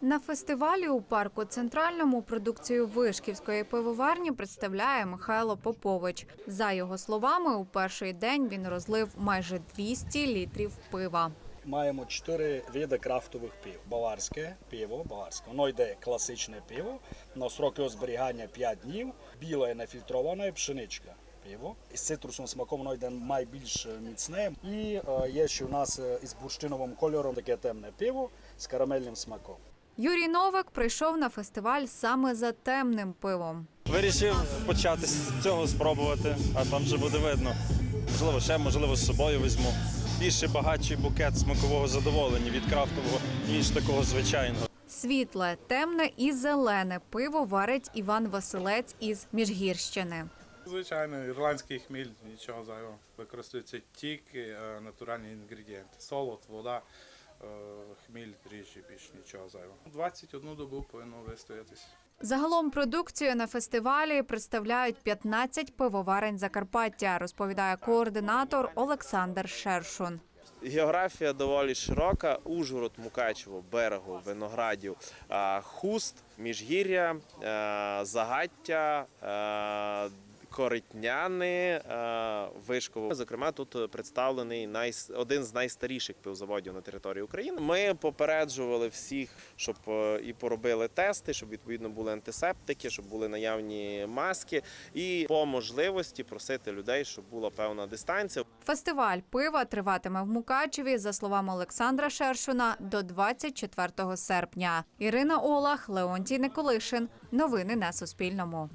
На фестивалі у парку центральному продукцію вишківської пивоварні представляє Михайло Попович. За його словами, у перший день він розлив майже 200 літрів пива. Маємо чотири види крафтових пив. Баварське пиво, баварське. Воно йде класичне пиво, на срок його зберігання 5 днів. Біле нефільтроване пшеничка. Пиво. Із цитрусовим смаком воно йде найбільш міцне. І е, є ще у нас е, із бурштиновим кольором таке темне пиво з карамельним смаком. Юрій Новик прийшов на фестиваль саме за темним пивом. Вирішив почати з цього спробувати, а там вже буде видно. Можливо, ще, можливо, з собою візьму. Більше багатший букет смакового задоволення від крафтового, ніж такого звичайного. Світле, темне і зелене пиво варить Іван Василець із Міжгірщини. Звичайно, ірландський хміль, нічого зайвого. Використовуються тільки е, натуральні інгредієнти. Солод, вода, е, хміль, дріжджі, більш нічого зайвого. 21 добу повинно вистоятись. Загалом продукцію на фестивалі представляють 15 пивоварень Закарпаття, розповідає координатор Олександр Шершун. Географія доволі широка: Ужгород, Мукачево, Берегов, Виноградів, Хуст, Міжгір'я, Загаття. Коритняни, а, Вишково. Зокрема, тут представлений най- один з найстаріших пивзаводів на території України. Ми попереджували всіх, щоб е, і поробили тести, щоб відповідно були антисептики, щоб були наявні маски, і по можливості просити людей, щоб була певна дистанція. Фестиваль пива триватиме в Мукачеві, за словами Олександра Шершуна, до 24 серпня. Ірина Олах, Леонтій Николишин. Новини на Суспільному.